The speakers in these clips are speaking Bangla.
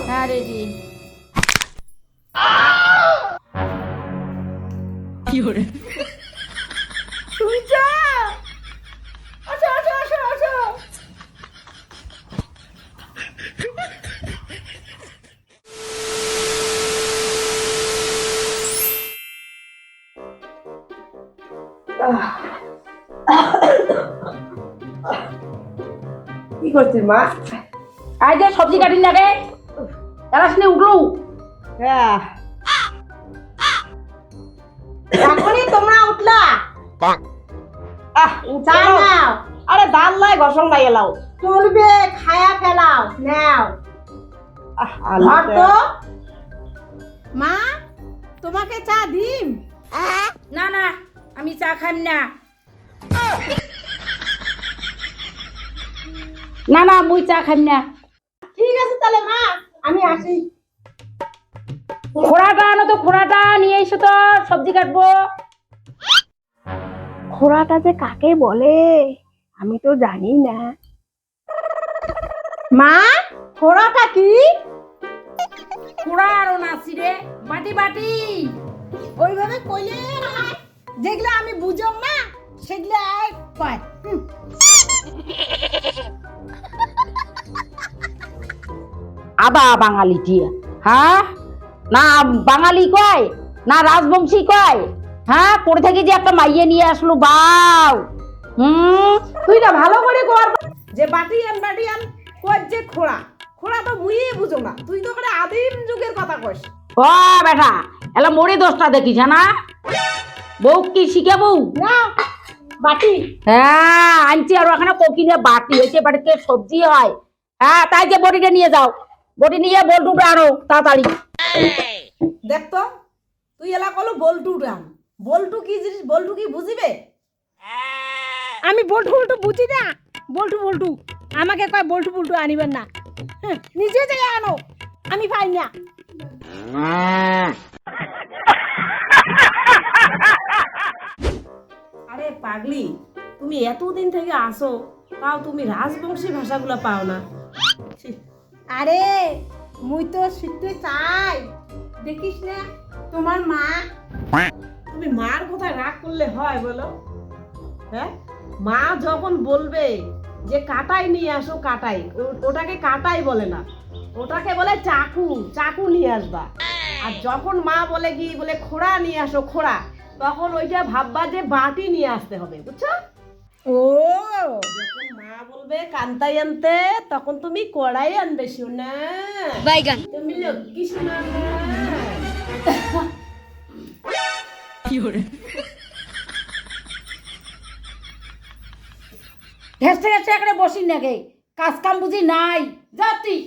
হ্যাঁ রেডি শুনছ আসো আসো আসো আসো কি করছিস মা? সবজি কাটিন লাগে এরা শুনে উঠলু। হ্যাঁ। এখনই তোমরা উঠলা। আহ চা নাও। আরে দাল লাই ঘষং লাই এলাও চলবে খায়া ফেলাও নাও। ধর তো। মা তোমাকে চা দিম? না না আমি চা খাইম না। না না মুই চা খাইম না। আমি আসি। খোড়াটা আনো তো খোড়াটা নিয়ে এসো তো সবজি কাটবো। খোড়াটা যে কাকে বলে আমি তো জানি না। মা খোড়াটা কি? খোড়া আরও নাসি রে বাটি বাটি। ওইভাবে কইলে। যেগুলো আমি বুঝম না সেগুলো আর কয় আদা বাঙালি টিয়া। হ্যাঁ? না বাঙালি কয়? না রাজবংশী কয়? হ্যাঁ? পড়ে থেকে যে একটা মাইয়ে নিয়ে আসলো বাউ! হুম? তুই না ভালো করে কর। যে বাটি আন বাটি আন কয় যে খোড়া? খোড়া তো মুই বুঝো না। তুই তো করে আদিম যুগের কথা কইস। ও বেটা। এলা মোড়ে দোষটা দেখিস না? বউ কি শিখে বউ? না বাটি। হ্যাঁ আনছি আর ওখানে কোকিনে বাটি। হয়েছে বাড়িতে সবজি হয়। হ্যাঁ তাই যে বডিটা নিয়ে যাও। বডি নিয়ে বল্টুটা আনো তাড়াতাড়ি। দেখ তো তুই এলা কলো বল্টু রাম। বল্টু কি জিনিস বল্টু কি বুঝিবে? আমি বল্টু বল্টু বুঝি না। বল্টু বল্টু আমাকে কয় বল্টু বল্টু আনিবেন না। হ্যাঁ, নিজে যাই আনো আমি পাই না। আরে পাগলি তুমি এতদিন থেকে আসো তাও তুমি রাজবংশী ভাষাগুলো পাও না। ছি, আরে, মুই তো শিখতে চাই। দেখিস না, তোমার মা। তুমি মার কথা রাগ করলে হয় বলো। হ্যাঁ? মা যখন বলবে যে কাটাই নিয়ে আসো, কাটাই ওটাকে কাটাই বলে না। ওটাকে বলে চাকু চাকু নিয়ে আসবা। আর যখন মা বলে কি বলে খোড়া নিয়ে আসো, খোড়া, তখন ওইটা ভাববা যে বাটি নিয়ে আসতে হবে, বুঝছ? ও। যখন মা বলবে কান্তাই আনতে তখন তুমি কড়াই আনবে শোনা তুমি লক্ষ্মী শোনা না। ঘেসতে ঘেসতে এখানে বসি নাকি কাজ কাম বুঝি নাই। যা তুই।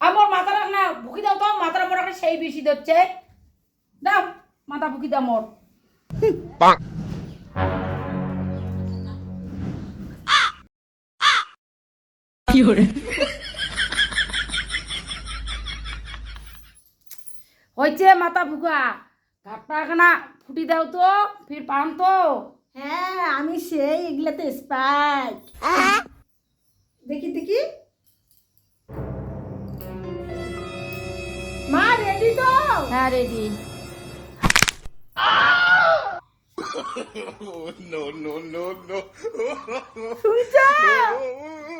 আমার মাথাটা না। ভুকি দাও তো। মাথার একটা সেই বেশি ধরছে দাও মাথা ভুকি দাও মোর হয়েছে মাথা ভুকা ঘাটটা এখানা ফুটি দাও তো ফির পান তো। হ্যাঁ আমি সেই এগুলাতে স্পাইট দেখি দেখি। মা রেডি তো? হ্যাঁ ready no, no, no, no. Who's that?